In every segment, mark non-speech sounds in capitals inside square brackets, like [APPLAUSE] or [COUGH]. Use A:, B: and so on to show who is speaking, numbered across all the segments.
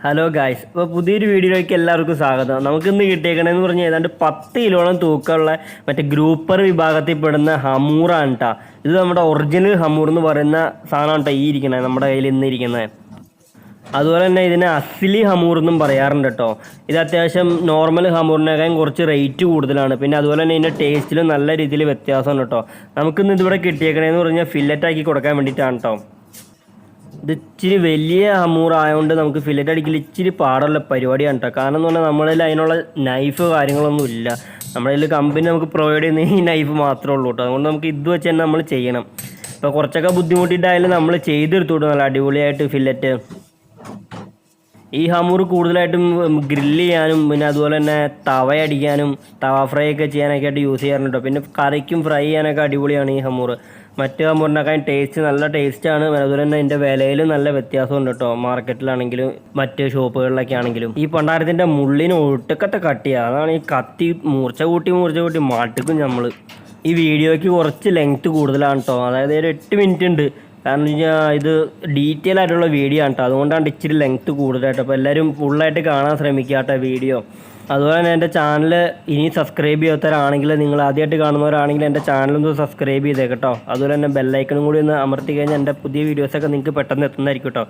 A: Hello guys അപ്പോൾ പുതിയൊരു വീഡിയോയിലേക്ക് എല്ലാവർക്കും സ്വാഗതം. നമുക്കിന്ന് കിട്ടിയേക്കണമെന്ന് പറഞ്ഞാൽ ഏതാണ്ട് പത്ത് കിലോളം തൂക്കമുള്ള മറ്റേ ഗ്രൂപ്പർ വിഭാഗത്തിൽ പെടുന്ന ഹമൂറാണ് കേട്ടോ ഇത് നമ്മുടെ ഒറിജിനൽ ഹമൂർ എന്ന് പറയുന്ന സാധനമാണ് കേട്ടോ ഈ ഇരിക്കുന്നത് നമ്മുടെ കയ്യിൽ ഇന്ന് ഇരിക്കുന്നത്. അതുപോലെ തന്നെ ഇതിനെ അസ്ലി ഹമൂർ എന്നും പറയാറുണ്ട് കേട്ടോ ഇത് അത്യാവശ്യം നോർമൽ ഹമൂറിനേക്കാളും കുറച്ച് റേറ്റ് കൂടുതലാണ്. പിന്നെ അതുപോലെ തന്നെ ഇതിന്റെ ടേസ്റ്റിലും നല്ല രീതിയിൽ വ്യത്യാസമുണ്ട് കേട്ടോ നമുക്കിന്ന് ഇതിവിടെ കിട്ടിയേക്കണേന്ന് പറഞ്ഞാൽ ഫില്ലറ്റാക്കി കൊടുക്കാൻ വേണ്ടിയിട്ടാണ് കേട്ടോ ഇത് ഇച്ചിരി വലിയ ഹമൂർ ആയതുകൊണ്ട് നമുക്ക് ഫില്ലറ്റ് അടിക്കൽ ഇച്ചിരി പാടുള്ള പരിപാടിയാണ് കേട്ടോ കാരണം എന്ന് പറഞ്ഞാൽ നമ്മളിൽ അതിനുള്ള നൈഫ് കാര്യങ്ങളൊന്നും ഇല്ല. നമ്മുടെ കയ്യിൽ കമ്പനി നമുക്ക് പ്രൊവൈഡ് ചെയ്യുന്ന ഈ നൈഫ് മാത്രമേ ഉള്ളൂ കേട്ടോ അതുകൊണ്ട് നമുക്ക് ഇത് വെച്ച് തന്നെ നമ്മൾ ചെയ്യണം. ഇപ്പോൾ കുറച്ചൊക്കെ ബുദ്ധിമുട്ടിയിട്ടായാലും നമ്മൾ ചെയ്തെടുത്തു നല്ല അടിപൊളിയായിട്ട് ഫില്ലറ്റ് ഈ ഹമൂർ കൂടുതലായിട്ടും ഗ്രില്ല് ചെയ്യാനും പിന്നെ അതുപോലെ തന്നെ തവയടിക്കാനും തവ ഫ്രൈ ഒക്കെ ചെയ്യാനൊക്കെ ആയിട്ട് യൂസ് ചെയ്യാറുണ്ട് പിന്നെ കറിക്കും ഫ്രൈ ചെയ്യാനൊക്കെ അടിപൊളിയാണ് ഈ ഹമൂർ മറ്റു ഹമൂറിനേക്കാൾ ടേസ്റ്റ് നല്ല ടേസ്റ്റാണ് അതുപോലെ തന്നെ ഇതിന്റെ വിലയിലും നല്ല വ്യത്യാസമുണ്ട് കേട്ടോ മാർക്കറ്റിലാണെങ്കിലും മറ്റ് ഷോപ്പുകളിലൊക്കെ ആണെങ്കിലും ഈ പണ്ടാരത്തിന്റെ മുള്ളിന് ഒട്ടുക്കത്തെ കട്ടിയാണ് അതാണ് ഈ കത്തി മൂർച്ച കൂട്ടി മൂർച്ച കൂട്ടി മാട്ടിക്കും നമ്മൾ ഈ വീഡിയോയ്ക്ക് കുറച്ച് ലെങ്ത് കൂടുതലാണ് കേട്ടോ അതായത് ഒരു എട്ട് മിനിറ്റ് ഉണ്ട്. കാരണം എന്ന് വെച്ചാൽ ഇത് ഡീറ്റെയിൽ ആയിട്ടുള്ള വീഡിയോ ആണ് കേട്ടോ അതുകൊണ്ടാണ് ഇച്ചിരി ലെങ്ത് കൂടുതലായിട്ട്. അപ്പോൾ എല്ലാവരും ഫുള്ളായിട്ട് കാണാൻ ശ്രമിക്കുക കേട്ടോ വീഡിയോ അതുപോലെ തന്നെ എന്റെ ചാനൽ ഇനി സബ്സ്ക്രൈബ് ചെയ്യാത്തവരാണെങ്കിൽ നിങ്ങൾ ആദ്യമായിട്ട് കാണുന്നവരാണെങ്കിൽ എന്റെ ചാനലൊന്ന് സബ്സ്ക്രൈബ് ചെയ്തേ കേട്ടോ അതുപോലെ തന്നെ ബെല്ലൈക്കണും കൂടി ഒന്ന് അമർത്തി കഴിഞ്ഞാൽ എന്റെ പുതിയ വീഡിയോസൊക്കെ നിങ്ങൾക്ക് പെട്ടെന്ന് എത്തുന്നതായിരിക്കും കേട്ടോ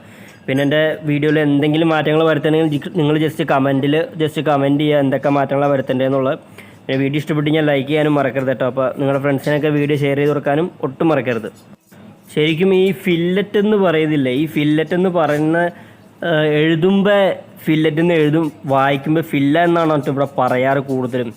A: പിന്നെ എന്റെ വീഡിയോയിൽ എന്തെങ്കിലും മാറ്റങ്ങൾ വരുത്തണമെങ്കിൽ നിങ്ങൾ ജസ്റ്റ് കമന്റിൽ ജസ്റ്റ് കമന്റ് ചെയ്യുക എന്തൊക്കെ മാറ്റങ്ങളാണ് വരുത്തേണ്ടതെന്നുള്ളത്. പിന്നെ വീഡിയോ ഇഷ്ടപ്പെട്ട് ഞാൻ ലൈക്ക് ചെയ്യാനും മറക്കരുത് കേട്ടോ അപ്പോൾ നിങ്ങളുടെ ഫ്രണ്ട്സിനൊക്കെ വീഡിയോ ഷെയർ ചെയ്ത് കൊടുക്കാനും ഒട്ടും മറക്കരുത്. ശരിക്കും ഈ ഫില്ലറ്റ് എന്ന് പറയുന്നില്ല? ഈ ഫില്ലറ്റ് എന്ന് പറയുന്ന എഴുതുമ്പോൾ ഫില്ലറ്റ് എന്ന് എഴുതും വായിക്കുമ്പോൾ ഫില്ല എന്നാണ് കേട്ടോ ഇവിടെ പറയാറ് കൂടുതലും.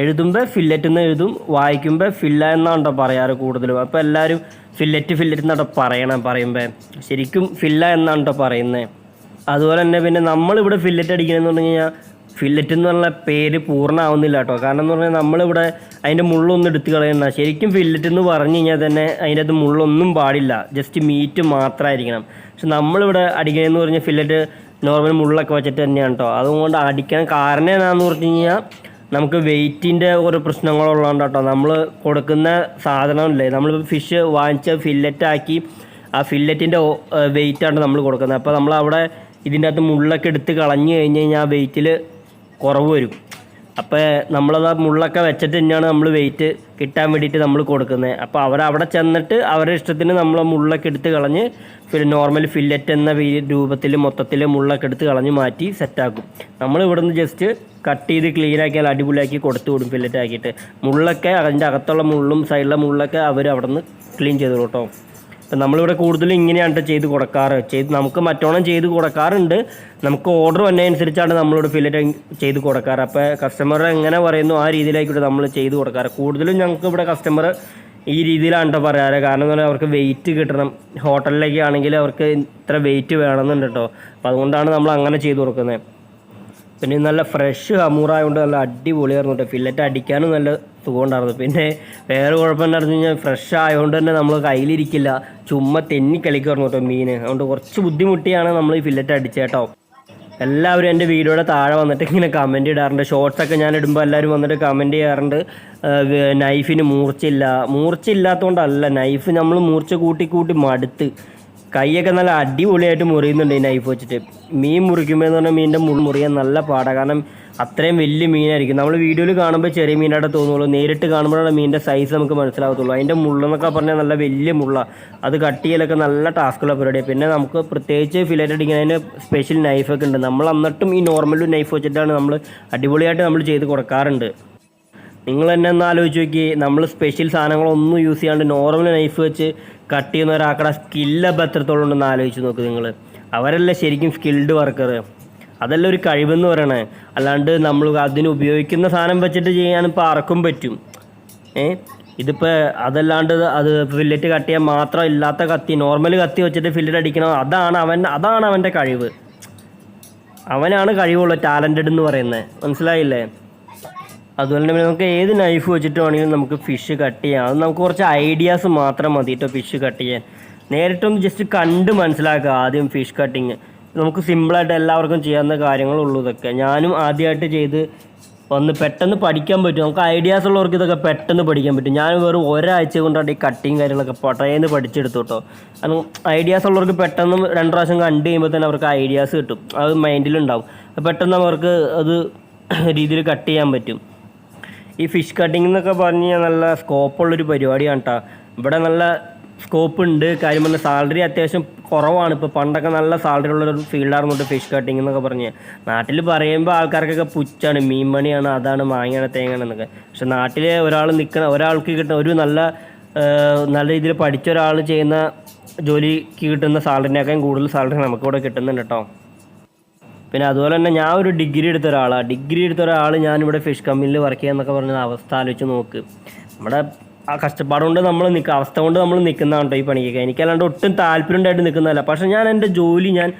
A: എഴുതുമ്പോൾ ഫില്ലറ്റ് എന്ന് എഴുതും വായിക്കുമ്പോൾ ഫില്ല എന്നാണ് കേട്ടോ പറയാറ് കൂടുതലും. അപ്പോൾ എല്ലാവരും ഫില്ലറ്റ് ഫില്ലറ്റ് എന്നാണ് പറയണം പറയുമ്പോൾ ശരിക്കും ഫില്ല എന്നാണ് പറയുന്നത് അതുപോലെ തന്നെ പിന്നെ നമ്മളിവിടെ ഫില്ലറ്റ് അടിക്കണമെന്ന് പറഞ്ഞു കഴിഞ്ഞാൽ ഫില്ലറ്റ് എന്ന് പറഞ്ഞ പേര് പൂർണമാവുന്നില്ല കേട്ടോ. കാരണം എന്ന് പറഞ്ഞാൽ നമ്മളിവിടെ അതിന്റെ മുള്ളൊന്നും എടുത്ത് കളയണ്ട ശരിക്കും ഫില്ലറ്റ് എന്ന് പറഞ്ഞു കഴിഞ്ഞാൽ തന്നെ അതിന്റെ അത് മുള്ളൊന്നും പാടില്ല. ജസ്റ്റ് മീറ്റ് മാത്രമായിരിക്കണം. പക്ഷെ നമ്മളിവിടെ അടിക്കണമെന്ന് പറഞ്ഞാൽ ഫില്ലറ്റ് നോർമൽ മുള്ളൊക്കെ വെച്ചിട്ട് തന്നെയാണ് കേട്ടോ. അതുകൊണ്ട് അടിക്കാൻ കാരണം എന്നാന്ന് പറഞ്ഞു കഴിഞ്ഞാൽ നമുക്ക് വെയിറ്റിന്റെ ഒരു പ്രശ്നങ്ങളുള്ളതുകൊണ്ട് കേട്ടോ. നമ്മൾ കൊടുക്കുന്ന സാധനമില്ലേ? നമ്മളിപ്പോൾ ഫിഷ് വാങ്ങിച്ച ഫില്ലറ്റാക്കി ആ ഫില്ലറ്റിന്റെ വെയിറ്റാണ് നമ്മൾ കൊടുക്കുന്നത്. അപ്പോൾ നമ്മൾ അവിടെ ഇതിന്റെ അകത്ത് മുള്ളൊക്കെ എടുത്ത് കളഞ്ഞു കഴിഞ്ഞ് കഴിഞ്ഞാൽ ആ വെയിറ്റിൽ കുറവ് വരും. അപ്പോൾ നമ്മളത് ആ മുള്ളൊക്കെ വെച്ചിട്ട് തന്നെയാണ് നമ്മൾ വെയിറ്റ് കിട്ടാൻ വേണ്ടിയിട്ട് നമ്മൾ കൊടുക്കുന്നത് അപ്പോൾ അവരവിടെ ചെന്നിട്ട് അവരുടെ ഇഷ്ടത്തിന് നമ്മൾ മുള്ളൊക്കെ എടുത്ത് കളഞ്ഞ് പിന്നെ നോർമൽ ഫില്ലറ്റ് എന്ന രൂപത്തിൽ മൊത്തത്തിൽ മുള്ളൊക്കെ എടുത്ത് കളഞ്ഞ് മാറ്റി സെറ്റാക്കും നമ്മൾ ഇവിടുന്ന് ജസ്റ്റ് കട്ട് ചെയ്ത് ക്ലീൻ ആക്കിയാൽ അടിപൊളിയാക്കി കൊടുത്തു വിടും ഫില്ലറ്റ് ആക്കിയിട്ട്. മുള്ളൊക്കെ അതിന്റെ അകത്തുള്ള മുള്ളും സൈഡിലെ മുള്ളൊക്കെ അവർ അവിടെ നിന്ന് ക്ലീൻ ചെയ്തോളൂ കേട്ടോ നമ്മളിവിടെ കൂടുതലും ഇങ്ങനെയാണ് ചെയ്ത് കൊടുക്കാറ്. ചെയ്ത് നമുക്ക് മറ്റോണം ചെയ്ത് കൊടുക്കാറുണ്ട്. നമുക്ക് ഓർഡർ വന്നതനുസരിച്ചാണ് നമ്മളിവിടെ ഫില്ലറ്റ് ചെയ്ത് കൊടുക്കാറ്. അപ്പോൾ കസ്റ്റമർ എങ്ങനെ പറയുന്നു ആ രീതിയിലായിക്കോട്ടെ നമ്മൾ ചെയ്ത് കൊടുക്കാറ്. കൂടുതലും ഞങ്ങൾക്ക് ഇവിടെ കസ്റ്റമർ ഈ രീതിയിലാണ് കേട്ടോ പറയാറ്. കാരണം എന്ന് പറഞ്ഞാൽ അവർക്ക് വെയിറ്റ് കിട്ടണം. ഹോട്ടലിലേക്ക് ആണെങ്കിൽ അവർക്ക് ഇത്ര വെയിറ്റ് വേണമെന്നുണ്ട് കേട്ടോ അപ്പോൾ അതുകൊണ്ടാണ് നമ്മൾ അങ്ങനെ ചെയ്ത് കൊടുക്കുന്നത്. പിന്നെ നല്ല ഫ്രഷ് ഹമൂറായതുകൊണ്ട് നല്ല അടിപൊളിയായിരുന്നു കേട്ടോ ഫില്ലറ്റ് അടിക്കാനും നല്ല സുഖമുണ്ടായിരുന്നു പിന്നെ വേറെ കുഴപ്പം പറഞ്ഞു കഴിഞ്ഞാൽ ഫ്രഷ് ആയതുകൊണ്ട് തന്നെ നമ്മൾ കയ്യിലിരിക്കില്ല. ചുമ്മാ തെന്നി കളിക്കുമായിരുന്നു കേട്ടോ മീൻ അതുകൊണ്ട് കുറച്ച് ബുദ്ധിമുട്ടിയാണ് നമ്മൾ ഈ ഫില്ലറ്റ് അടിച്ചത് കേട്ടോ. എല്ലാവരും എന്റെ വീഡിയോയുടെ താഴെ വന്നിട്ട് ഇങ്ങനെ കമന്റ് ഇടാറുണ്ട്. ഷോർട്സൊക്കെ ഞാൻ ഇടുമ്പോൾ എല്ലാവരും വന്നിട്ട് കമന്റ് ചെയ്യാറുണ്ട്. നൈഫിന് മൂർച്ചയില്ല. മൂർച്ചയില്ലാത്തതുകൊണ്ടല്ല നൈഫ് നമ്മൾ മൂർച്ച കൂട്ടി കൂട്ടി മടുത്ത്. കൈയൊക്കെ നല്ല അടിപൊളിയായിട്ട് മുറിയുന്നുണ്ട് ഈ നൈഫ് വെച്ചിട്ട്. മീൻ മുറിക്കുമ്പോൾ എന്ന് പറഞ്ഞാൽ മീനിന്റെ മുൾ മുറിയാൻ നല്ല പാടാണ് കാരണം അത്രയും വലിയ മീനായിരിക്കും. നമ്മൾ വീഡിയോയിൽ കാണുമ്പോൾ ചെറിയ മീനായിട്ട് തോന്നുള്ളൂ. നേരിട്ട് കാണുമ്പോഴാണ് മീനിന്റെ സൈസ് നമുക്ക് മനസ്സിലാകത്തുള്ളൂ അതിന്റെ മുള്ളെന്നൊക്കെ പറഞ്ഞാൽ നല്ല വലിയ മുള്ള. അത് കട്ട് ചെയ്യലൊക്കെ നല്ല ടാസ്ക്കുള്ള പരിപാടിയാണ് പിന്നെ നമുക്ക് പ്രത്യേകിച്ച് ഫിലറ്റ് അടിക്കുന്നതിന് സ്പെഷ്യൽ നൈഫൊക്കെ ഉണ്ട്. നമ്മൾ എന്നിട്ടും ഈ നോർമൽ നൈഫ് വെച്ചിട്ടാണ് നമ്മൾ അടിപൊളിയായിട്ട് നമ്മൾ ചെയ്ത് കൊടുക്കാറുണ്ട്. നിങ്ങൾ തന്നെ ഒന്ന് ആലോചിച്ച് നോക്കി നമ്മൾ സ്പെഷ്യൽ സാധനങ്ങളൊന്നും യൂസ് ചെയ്യാണ്ട് നോർമൽ നൈഫ് വെച്ച് കട്ട് ചെയ്യുന്ന ഒരാക്കടെ സ്കില്ല് അപ്പം എത്രത്തോളം ഉണ്ടെന്ന് ആലോചിച്ച് നോക്ക് നിങ്ങൾ അവരല്ലേ ശരിക്കും സ്കിൽഡ് വർക്കർ അതല്ല ഒരു കഴിവെന്ന് പറയണേ. അല്ലാണ്ട് നമ്മൾ അതിന് ഉപയോഗിക്കുന്ന സാധനം വെച്ചിട്ട് ചെയ്യാൻ ഇപ്പോൾ ആർക്കും പറ്റും. ഏ? ഇതിപ്പോൾ അതല്ലാണ്ട് അത് ഫില്ലറ്റ് കട്ട് ചെയ്യാൻ മാത്രം ഇല്ലാത്ത കത്തി നോർമൽ കത്തി വെച്ചിട്ട് ഫില്ലറ്റ് അടിക്കണം അതാണ് അവൻ അതാണ് അവന്റെ കഴിവ്. അവനാണ് കഴിവുള്ള ടാലന്റഡ് എന്ന് പറയുന്നത്. മനസ്സിലായില്ലേ? അതുപോലെ തന്നെ നമുക്ക് ഏത് നൈഫ് വെച്ചിട്ട് വേണമെങ്കിലും നമുക്ക് ഫിഷ് കട്ട് ചെയ്യാം. അത് നമുക്ക് കുറച്ച് ഐഡിയാസ് മാത്രം മതി കേട്ടോ ഫിഷ് കട്ട് ചെയ്യാൻ. നേരിട്ടൊന്ന് ജസ്റ്റ് കണ്ട് മനസ്സിലാക്കുക ആദ്യം ഫിഷ് കട്ടിങ് നമുക്ക് സിമ്പിളായിട്ട് എല്ലാവർക്കും ചെയ്യാവുന്ന കാര്യങ്ങളുള്ളൂ ഇതൊക്കെ. ഞാനും ആദ്യമായിട്ട് ചെയ്ത് ഒന്ന് പെട്ടെന്ന് പഠിക്കാൻ പറ്റും. നമുക്ക് ഐഡിയാസ് ഉള്ളവർക്ക് ഇതൊക്കെ പെട്ടെന്ന് പഠിക്കാൻ പറ്റും. ഞാൻ വെറും ഒരാഴ്ച കൊണ്ടാണ് ഈ കട്ടിങ് കാര്യങ്ങളൊക്കെ പട്ടയേന്ന് പഠിച്ചെടുത്തു കേട്ടോ കാരണം ഐഡിയാസ് ഉള്ളവർക്ക് പെട്ടെന്ന് രണ്ട് പ്രാവശ്യം കണ്ടു കഴിയുമ്പോൾ തന്നെ അവർക്ക് ഐഡിയാസ് കിട്ടും. അത് മൈൻഡിലുണ്ടാവും പെട്ടെന്ന് അവർക്ക് അത് [COUGHS] രീതിയിൽ കട്ട് ചെയ്യാൻ പറ്റും. ഈ ഫിഷ് കട്ടിംഗ് എന്നൊക്കെ പറഞ്ഞ് കഴിഞ്ഞാൽ നല്ല സ്കോപ്പുള്ളൊരു പരിപാടിയാണ് കേട്ടോ ഇവിടെ നല്ല സ്കോപ്പ് ഉണ്ട്. കാര്യം പറഞ്ഞാൽ സാലറി അത്യാവശ്യം കുറവാണ്. ഇപ്പോൾ പണ്ടൊക്കെ നല്ല സാലറി ഉള്ളൊരു ഫീൽഡായിരുന്നു ഫിഷ് കട്ടിംഗ് എന്നൊക്കെ പറഞ്ഞ്. നാട്ടിൽ പറയുമ്പോൾ ആൾക്കാർക്കൊക്കെ പുച്ചാണ് മീൻ മണിയാണ് അതാണ് മാങ്ങയാണ് തേങ്ങയാണ് എന്നൊക്കെ. പക്ഷെ നാട്ടിൽ ഒരാൾ നിൽക്കുന്ന ഒരാൾക്ക് കിട്ടുന്ന ഒരു നല്ല നല്ല രീതിയിൽ പഠിച്ച ഒരാൾ ചെയ്യുന്ന ജോലിക്ക് കിട്ടുന്ന സാലറിനേക്കാളും കൂടുതൽ സാലറി നമുക്കിവിടെ കിട്ടുന്നുണ്ട് കേട്ടോ പിന്നെ അതുപോലെ തന്നെ ഞാൻ ഒരു ഡിഗ്രി എടുത്ത ഒരാളാണ് ഡിഗ്രി എടുത്ത ഒരാൾ ഞാനിവിടെ ഫിഷ് കമ്പനിയിൽ വർക്ക് ചെയ്യാന്നൊക്കെ പറഞ്ഞ അവസ്ഥ ആലോചിച്ച് നോക്ക്. നമ്മുടെ ആ കഷ്ടപ്പാട് കൊണ്ട് നമ്മൾ നിൽക്കുക അവസ്ഥ കൊണ്ട് നമ്മൾ നിൽക്കുന്നതാണ് കേട്ടോ ഈ പണിക്കൊക്കെ. എനിക്കല്ലാണ്ട് ഒട്ടും താല്പര്യം ഉണ്ടായിട്ട് നിൽക്കുന്നതല്ല പക്ഷേ ഞാൻ എന്റെ ജോലി ഞാൻ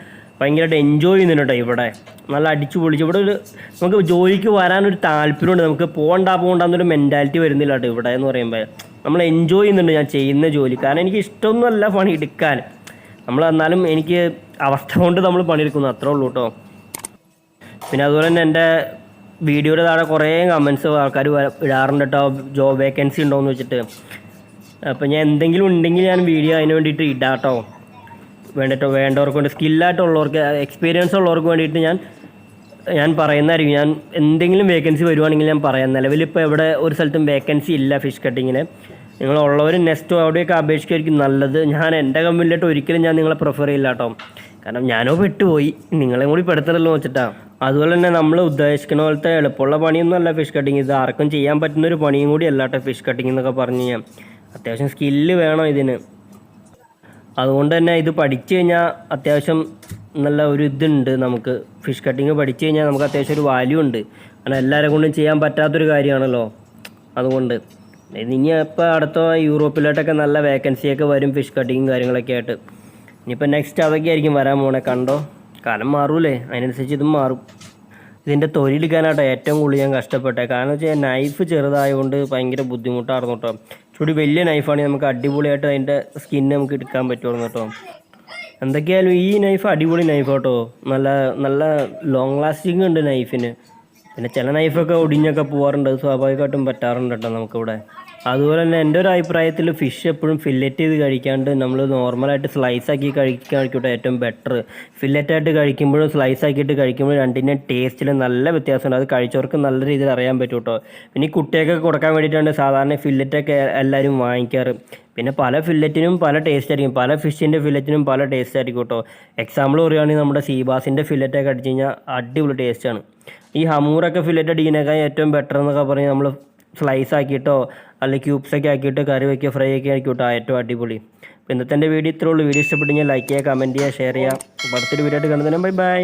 A: ഭയങ്കരമായിട്ട് എൻജോയ് ചെയ്യുന്നുണ്ട് കേട്ടോ ഇവിടെ. നല്ല അടിച്ചു പൊളിച്ച്. ഇവിടെ ഒരു നമുക്ക് ജോലിക്ക് വരാനൊരു താല്പര്യമുണ്ട്. നമുക്ക് പോകണ്ട പോകണ്ടെന്നൊരു മെന്റാലിറ്റി വരുന്നില്ല കേട്ടോ ഇവിടെ എന്ന് പറയുമ്പോൾ നമ്മൾ എൻജോയ് ചെയ്യുന്നുണ്ട് ഞാൻ ചെയ്യുന്ന ജോലി. കാരണം എനിക്ക് ഇഷ്ടമൊന്നുമല്ല പണി എടുക്കാൻ. നമ്മൾ എന്നാലും എനിക്ക് അവസ്ഥ കൊണ്ട് നമ്മൾ പണിയെടുക്കുന്നു. അത്രേ ഉള്ളൂ കേട്ടോ പിന്നെ അതുപോലെ തന്നെ എന്റെ വീഡിയോയുടെ താഴെ കുറേ കമൻസ് ആൾക്കാർ ഇടാറുണ്ട് കേട്ടോ ജോബ് വേക്കൻസി ഉണ്ടോ എന്ന് വെച്ചിട്ട്. അപ്പോൾ ഞാൻ എന്തെങ്കിലും ഉണ്ടെങ്കിൽ ഞാൻ വീഡിയോ അതിന് വേണ്ടിയിട്ട് ഇടാം കേട്ടോ വേണ്ടിട്ടോ വേണ്ടവർക്ക് വേണ്ടി. സ്കില്ലായിട്ടുള്ളവർക്ക് എക്സ്പീരിയൻസ് ഉള്ളവർക്ക് വേണ്ടിയിട്ട് ഞാൻ ഞാൻ പറയുന്നതായിരിക്കും. ഞാൻ എന്തെങ്കിലും വേക്കൻസി വരുവാണെങ്കിൽ ഞാൻ പറയാം. നിലവിലിപ്പോൾ എവിടെ ഒരു സ്ഥലത്തും വേക്കൻസി ഇല്ല ഫിഷ് കട്ടിങ്ങിന് നിങ്ങളുള്ളവർ നെക്സ്റ്റ് അവിടെയൊക്കെ അപേക്ഷിക്കായിരിക്കും നല്ലത്. ഞാൻ എന്റെ കമ്പനിയിലോട്ട് ഒരിക്കലും ഞാൻ നിങ്ങളെ പ്രിഫർ ചെയ്യില്ല കേട്ടോ കാരണം ഞാനോ പെട്ടുപോയി നിങ്ങളെ കൂടി പെടുത്തണല്ലോ വെച്ചിട്ടാ. അതുപോലെ തന്നെ നമ്മൾ ഉദ്ദേശിക്കുന്ന പോലത്തെ എളുപ്പമുള്ള പണിയൊന്നും അല്ല ഫിഷ് കട്ടിങ് ഇത് ആർക്കും ചെയ്യാൻ പറ്റുന്ന ഒരു പണിയും കൂടി അല്ല ഫിഷ് കട്ടിങ് എന്നൊക്കെ പറഞ്ഞു കഴിഞ്ഞാൽ അത്യാവശ്യം സ്കില്ല് വേണം ഇതിന്. അതുകൊണ്ട് തന്നെ ഇത് പഠിച്ചു കഴിഞ്ഞാൽ അത്യാവശ്യം നല്ല ഒരു ഇതുണ്ട് നമുക്ക്. ഫിഷ് കട്ടിങ് പഠിച്ചു കഴിഞ്ഞാൽ നമുക്ക് അത്യാവശ്യം ഒരു വാല്യൂ ഉണ്ട്. കാരണം എല്ലാവരെ കൊണ്ടും ചെയ്യാൻ പറ്റാത്തൊരു കാര്യമാണല്ലോ. അതുകൊണ്ട്. ഇനി ഇപ്പോൾ അടുത്ത യൂറോപ്പിലോട്ടൊക്കെ നല്ല വേക്കൻസിയൊക്കെ വരും ഫിഷ് കട്ടിങ്ങും കാര്യങ്ങളൊക്കെ ആയിട്ട്. ഇനിയിപ്പോൾ നെക്സ്റ്റ് അവയ്ക്കായിരിക്കും വരാൻ പോണേ. കണ്ടോ? കാലം മാറൂലേ? അതിനനുസരിച്ച് ഇതും മാറും. ഇതിന്റെ തൊലിയെടുക്കാനാട്ടോ ഏറ്റവും കൂടുതൽ ഞാൻ കഷ്ടപ്പെട്ടെ കാരണം വെച്ചാൽ നൈഫ് ചെറുതായതുകൊണ്ട് ഭയങ്കര ബുദ്ധിമുട്ടായിരുന്നു കേട്ടോ. ചൂടി വലിയ നൈഫാണെങ്കിൽ നമുക്ക് അടിപൊളിയായിട്ട് അതിന്റെ സ്കിന്ന് നമുക്ക് എടുക്കാൻ പറ്റുമായിരുന്നു കേട്ടോ. എന്തൊക്കെയായാലും ഈ നൈഫ് അടിപൊളി നൈഫ് കേട്ടോ നല്ല നല്ല ലോങ് ലാസ്റ്റിംഗ് ഉണ്ട് നൈഫിന് പിന്നെ ചില നൈഫൊക്കെ ഒടിഞ്ഞൊക്കെ പോകാറുണ്ട് സ്വാഭാവികമായിട്ടും പറ്റാറുണ്ട് കേട്ടോ നമുക്കിവിടെ. അതുപോലെ തന്നെ എന്റെ ഒരു അഭിപ്രായത്തിൽ ഫിഷ് എപ്പോഴും ഫില്ലറ്റ് ചെയ്ത് കഴിക്കാണ്ട് നമ്മൾ നോർമലായിട്ട് സ്ലൈസ് ആക്കി കഴിക്കുകയായിരിക്കും ഏറ്റവും ബെറ്റർ ഫില്ലറ്റ് ആയിട്ട് കഴിക്കുമ്പോഴും സ്ലൈസ് ആക്കിയിട്ട് കഴിക്കുമ്പോഴും രണ്ടിന്റെയും ടേസ്റ്റിൽ നല്ല വ്യത്യാസമുണ്ട്. അത് കഴിച്ചവർക്ക് നല്ല രീതിയിൽ അറിയാൻ പറ്റും കേട്ടോ പിന്നെ ഈ കുട്ടിയൊക്കെ കൊടുക്കാൻ വേണ്ടിയിട്ടാണ് സാധാരണ ഫില്ലറ്റൊക്കെ എല്ലാവരും വാങ്ങിക്കാറ്. പിന്നെ പല ഫില്ലറ്റിനും പല ടേസ്റ്റ് ആയിരിക്കും. പല ഫിഷിന്റെ ഫില്ലറ്റിനും പല ടേസ്റ്റ് ആയിരിക്കും കേട്ടോ എക്സാമ്പിൾ പറയുകയാണെങ്കിൽ നമ്മുടെ സീബാസിന്റെ ഫില്ലറ്റൊക്കെ അടിച്ച് കഴിഞ്ഞാൽ അടിപൊളി ടേസ്റ്റാണ് ഈ ഹമൂറൊക്കെ ഫില്ലറ്റ് അടിക്കുന്നതിനേക്കാൾ ഏറ്റവും ബെറ്റർ എന്നൊക്കെ പറഞ്ഞ് നമ്മൾ സ്ലൈസ് ആക്കിയിട്ടോ അല്ലെങ്കിൽ ക്യൂബ്സൊക്കെ ആക്കിയിട്ട് കറി വയ്ക്കുക ഫ്രൈ ഒക്കെ ആക്കിയിട്ടോ ഏറ്റവും അടിപൊളി. അപ്പോൾ ഇന്നത്തെ വീഡിയോ ഇത്രേ ഉള്ളൂ. വീഡിയോ ഇഷ്ടപ്പെട്ടു കഴിഞ്ഞാൽ ലൈക്ക് ചെയ്യുക കമന്റ് ചെയ്യുക ഷെയർ ചെയ്യുക. അടുത്തൊരു വീഡിയോ ആയിട്ട് കാണുന്നതിനും ബൈ ബൈ